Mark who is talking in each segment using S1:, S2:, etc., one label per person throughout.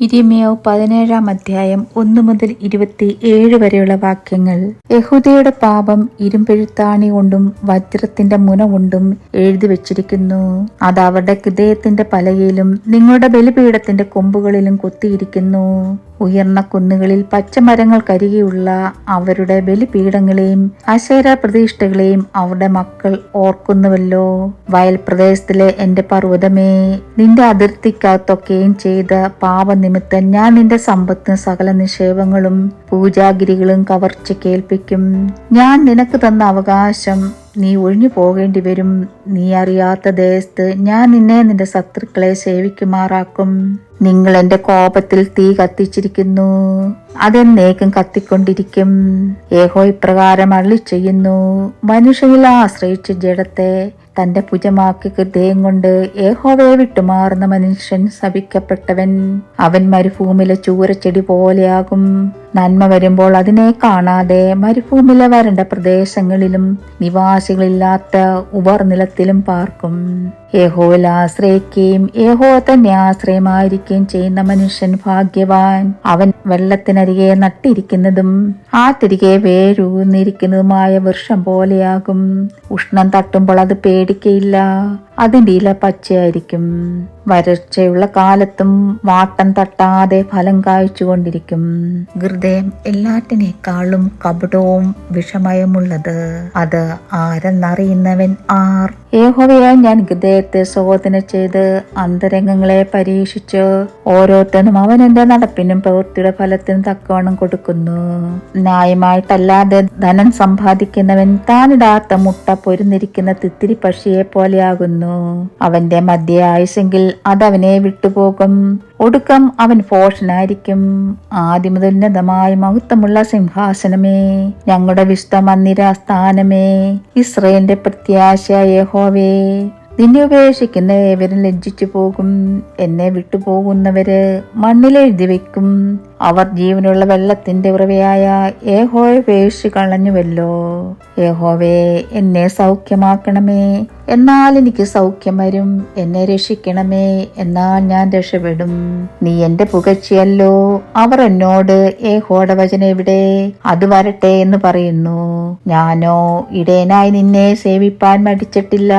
S1: ഇരിമിയോ പതിനേഴാം അധ്യായം ഒന്ന് മുതൽ ഇരുപത്തി ഏഴ് വരെയുള്ള വാക്യങ്ങൾ. യഹൂദയുടെ പാപം ഇരുമ്പെഴുത്താണി കൊണ്ടും വജ്രത്തിന്റെ മുന കൊണ്ടും എഴുതി വെച്ചിരിക്കുന്നു. അത് അവരുടെ ഹൃദയത്തിന്റെ പലകയിലും നിങ്ങളുടെ ബലിപീഠത്തിന്റെ കൊമ്പുകളിലും കൊത്തിയിരിക്കുന്നു. ഉയർന്ന കുന്നുകളിൽ പച്ചമരങ്ങൾക്കരികെയുള്ള അവരുടെ ബലിപീഠങ്ങളെയും അശേര പ്രതിഷ്ഠകളെയും അവരുടെ മക്കൾ ഓർക്കുന്നുവല്ലോ. വയൽ പ്രദേശത്തിലെ എന്റെ പർവതമേ നിന്റെ അതിർത്തിക്കകത്തൊക്കെയും ചെയ്ത പാപനിമിത്തം ഞാൻ നിന്റെ സമ്പത്തും സകല നിക്ഷേപങ്ങളും പൂജാഗിരികളും കവർച്ച കേൾപ്പിക്കും. ഞാൻ നിനക്ക് തന്ന അവകാശം നീ ഒഴിഞ്ഞു പോകേണ്ടി വരും നീ അറിയാത്ത ദേശത്ത് ഞാൻ നിന്നെ നിന്റെ ശത്രുക്കളെ സേവിക്കുമാറാക്കും. നിങ്ങൾ എന്റെ കോപത്തിൽ തീ കത്തിച്ചിരിക്കുന്നു. അതെന്നേക്കും കത്തിക്കൊണ്ടിരിക്കും. ഏഹോ ഇപ്രകാരം അള്ളി ചെയ്യുന്നു മനുഷ്യനിൽ ആശ്രയിച്ച ജഡത്തെ തന്റെ ഭുജമാക്കി ഹൃദയം കൊണ്ട് ഏഹോവയെ വിട്ടുമാറുന്ന മനുഷ്യൻ ശപിക്കപ്പെട്ടവൻ. അവൻ മരുഭൂമിയിലെ ചൂരച്ചെടി പോലെയാകും. നന്മ വരുമ്പോൾ അതിനെ കാണാതെ മരുഭൂമിയിലെ വരണ്ട പ്രദേശങ്ങളിലും നിവാസികളില്ലാത്ത ഉപർനിലത്തിലും പാർക്കും. യഹോയിൽ ആശ്രയിക്കുകയും യഹോ തന്നെ ആശ്രയമായിരിക്കുകയും ചെയ്യുന്ന മനുഷ്യൻ ഭാഗ്യവാൻ. അവൻ വെള്ളത്തിനരികെ നട്ടിരിക്കുന്നതും ആ തിരികെ വേരൂന്നിരിക്കുന്നതുമായ വൃക്ഷം പോലെയാകും. ഉഷ്ണം തട്ടുമ്പോൾ അത് പേടിക്കയില്ല. അതിന്റെ ഇല പച്ചയായിരിക്കും. വരർച്ചയുള്ള കാലത്തും വാട്ടം തട്ടാതെ ഫലം കായ്ച്ചുകൊണ്ടിരിക്കും. ഹൃദയം എല്ലാറ്റിനേക്കാളും കപടവും വിഷമയമുള്ളത്. അത് ആരെന്നറിയുന്നവൻ ആർ. ഏഹോവയായി ഞാൻ ഹൃദയത്തെ ശോധന ചെയ്ത് അന്തരംഗങ്ങളെ പരീക്ഷിച്ച് ഓരോരുത്തരും അവൻ എന്റെ നടപ്പിനും പ്രവൃത്തിയുടെ ഫലത്തിനും തക്കവണ്ണം കൊടുക്കുന്നു. ന്യായമായിട്ടല്ലാതെ ധനം സമ്പാദിക്കുന്നവൻ താനിടാത്ത മുട്ട പൊരുന്നിരിക്കുന്ന തിത്തിരി പക്ഷിയെ പോലെയാകുന്നു അവന്റെ മധ്യ ആയുസെങ്കിൽ അതവനെ വിട്ടുപോകും. ഒടുക്കം അവൻ മുതൽ ഉന്നതമായ മഹത്വമുള്ള സിംഹാസനമേ. ഞങ്ങളുടെ വിശുദ്ധ മന്ദിര സ്ഥാനമേ. ഇസ്രയേലിന്റെ പ്രത്യാശ യഹോവേ നിന്നെ ഉപേക്ഷിക്കുന്ന ഏവരും ലജ്ജിച്ചു പോകും എന്നെ വിട്ടുപോകുന്നവര് മണ്ണിലെഴുതി വെക്കും അവർ ജീവനുള്ള വെള്ളത്തിന്റെ ഉറവയായ ഏഹോയെ ഉപേക്ഷിച്ചു കളഞ്ഞുവല്ലോ. ഏഹോവേ എന്നെ സൗഖ്യമാക്കണമേ. എന്നാൽ എനിക്ക് സൗഖ്യം വരും. എന്നെ രക്ഷിക്കണമേ. എന്നാൽ ഞാൻ രക്ഷപ്പെടും. നീ എന്റെ പുകഴ്ചയല്ലോ. അവർ എന്നോട് ഏഹോടെ വചന എവിടെ? അത് വരട്ടെ എന്ന് പറയുന്നു. ഞാനോ ഇടയനായി നിന്നെ സേവിപ്പാൻ മടിച്ചിട്ടില്ല.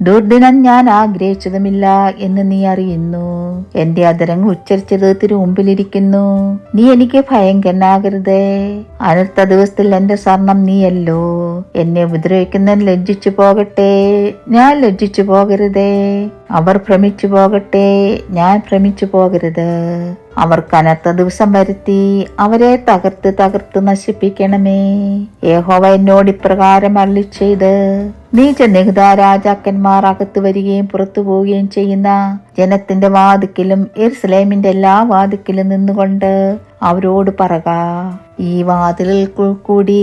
S1: ദുർദിനം ഞാൻ ആഗ്രഹിച്ചതുമില്ല എന്ന് നീ അറിയുന്നു. എന്റെ അതരങ്ങൾ ഉച്ചരിച്ചത് തിരുമുമ്പിലിരിക്കുന്നു. നീ എനിക്ക് ഭയങ്കരനാകരുതേ. അടുത്ത ദിവസത്തിൽ എന്റെ സ്വർണം നീയല്ലോ. എന്നെ ഉപദ്രവിക്കുന്നതിന് ലജ്ജിച്ചു പോകട്ടെ. ഞാൻ ലജ്ജിച്ചു പോകരുതേ. അവർ ഭ്രമിച്ചു പോകട്ടെ ഞാൻ ഭ്രമിച്ചു പോകരുത്. അവർ കനത്ത ദിവസം വരുത്തി അവരെ തകർത്ത് തകർത്ത് നശിപ്പിക്കണമേ. യഹോവ എന്നോട് ഇപ്രകാരം അള്ളി ചെയ്ത് നീച്ച നികുത രാജാക്കന്മാർ അകത്ത് വരികയും പുറത്തു പോവുകയും ചെയ്യുന്ന ജനത്തിന്റെ വാതിക്കലും എരുസലേമിന്റെ എല്ലാ വാതിക്കലും നിന്നുകൊണ്ട് അവരോട് പറക ഈ വാതിലിൽ കൂടി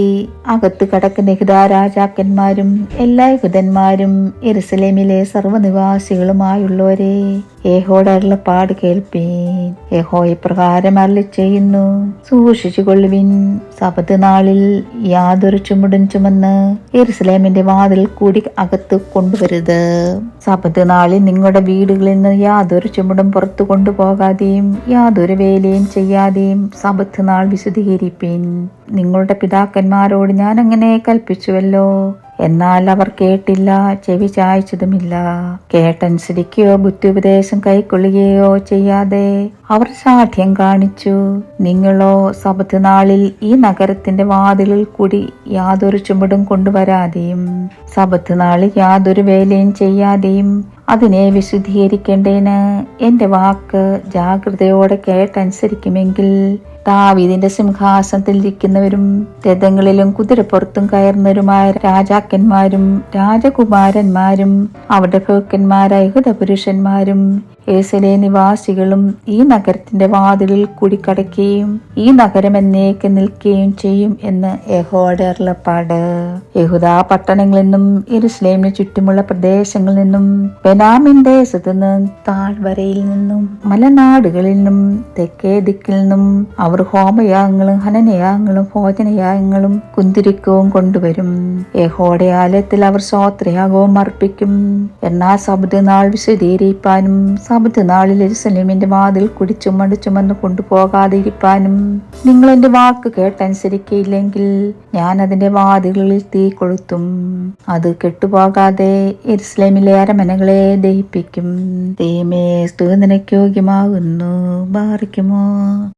S1: അകത്ത് കടക്കുന്ന യഹുദ രാജാക്കന്മാരും എല്ലാ യഹുദന്മാരും എരുസലേമിലെ സർവനിവാസികളുമായുള്ളവരെ ഏഹോടെ പാട് കേൾപ്പീൻ. യഹോ ഇപ്രകാരം അരളി ചെയ്യുന്നു സൂക്ഷിച്ചു കൊള്ളുവിൻ സബത്ത് നാളിൽ യാതൊരു ചുമടും ചുമന്ന് എരുസലേമിന്റെ വാതിൽ കൂടി അകത്ത് കൊണ്ടുവരുത് സബത്ത് നാളിൽ നിങ്ങളുടെ വീടുകളിൽ നിന്ന് യാതൊരു ചുമടും പുറത്തു കൊണ്ടുപോകാതെയും യാതൊരു വേലയും ചെയ്യാതെയും സബത്ത് നാൾ വിശദീകരിപ്പിൻ. നിങ്ങളുടെ പിതാക്കന്മാരോട് ഞാൻ അങ്ങനെ കൽപ്പിച്ചുവല്ലോ. എന്നാൽ അവർ കേട്ടില്ല ചെവി ചായച്ചതുമില്ല. കേട്ടനുസരിക്കുകയോ ബുദ്ധിപദേശം കൈക്കൊള്ളുകയോ ചെയ്യാതെ അവർ സാഠ്യം കാണിച്ചു. നിങ്ങളോ സബത്ത് നാളിൽ ഈ നഗരത്തിന്റെ വാതിലിൽ കൂടി യാതൊരു ചുമടും കൊണ്ടുവരാതെയും സബത്ത് നാളിൽ യാതൊരു വേലയും ചെയ്യാതെയും അതിനെ വിശുദ്ധീകരിക്കേണ്ടതിന് എന്റെ വാക്ക് ജാഗ്രതയോടെ കേട്ടനുസരിക്കുമെങ്കിൽ ദാവീദിന്റെ സിംഹാസനത്തിൽ ഇരിക്കുന്നവരും രഥങ്ങളിലും കുതിരപ്പുറത്തും കയറുന്നവരുമായ രാജാക്കന്മാരും രാജകുമാരന്മാരും അവരുടെ ഭോക്കന്മാരായ യഹുദപുരുഷന്മാരും ഏസലെ നിവാസികളും ഈ നഗരത്തിന്റെ വാതിലിൽ കുടിക്കടക്കുകയും കടക്കുകയും ഈ നഗരം എന്നേക്ക് നിൽക്കുകയും ചെയ്യും എന്ന് യഹോയുടെ അരുളപ്പാട്. യഹുദ പട്ടണങ്ങളിൽ നിന്നും ഇരുസ്ലേമിന് ചുറ്റുമുള്ള പ്രദേശങ്ങളിൽ നിന്നും ബെനാമിൻ ദേശത്തു നിന്നും താഴ്വരയിൽ നിന്നും മലനാടുകളിൽ നിന്നും തെക്കേ ദിക്കിൽ നിന്നും അവർ അവർ ഹോമയാഗങ്ങളും ഹനനയാഗങ്ങളും ഭോജനയാഗങ്ങളും കുന്തിരിക്കവും കൊണ്ടുവരും. യഹോടെ ആലയത്തിൽ അവർ സ്വാത്രയാഗവും അർപ്പിക്കും. എന്നാ സബുദ് നാൾ വിശദീകരിപ്പാനും സബുദ് നാളിൽ എരുസലേമിന്റെ വാതിൽ കുടിച്ചും മടിച്ചുമെന്ന് കൊണ്ടുപോകാതെ ഇരിപ്പാനും നിങ്ങൾ എന്റെ വാക്ക് കേട്ടനുസരിക്കയില്ലെങ്കിൽ ഞാൻ അതിന്റെ വാതിലുകളിൽ തീ കൊളുത്തും. അത് കെട്ടുപോകാതെ എരുസലേമിലെ അരമനകളെ ദഹിപ്പിക്കും. ദൈവമേ സ്തുതി നിനക്ക് യോഗ്യമാകുന്നു. ബാറിക്കുമോ?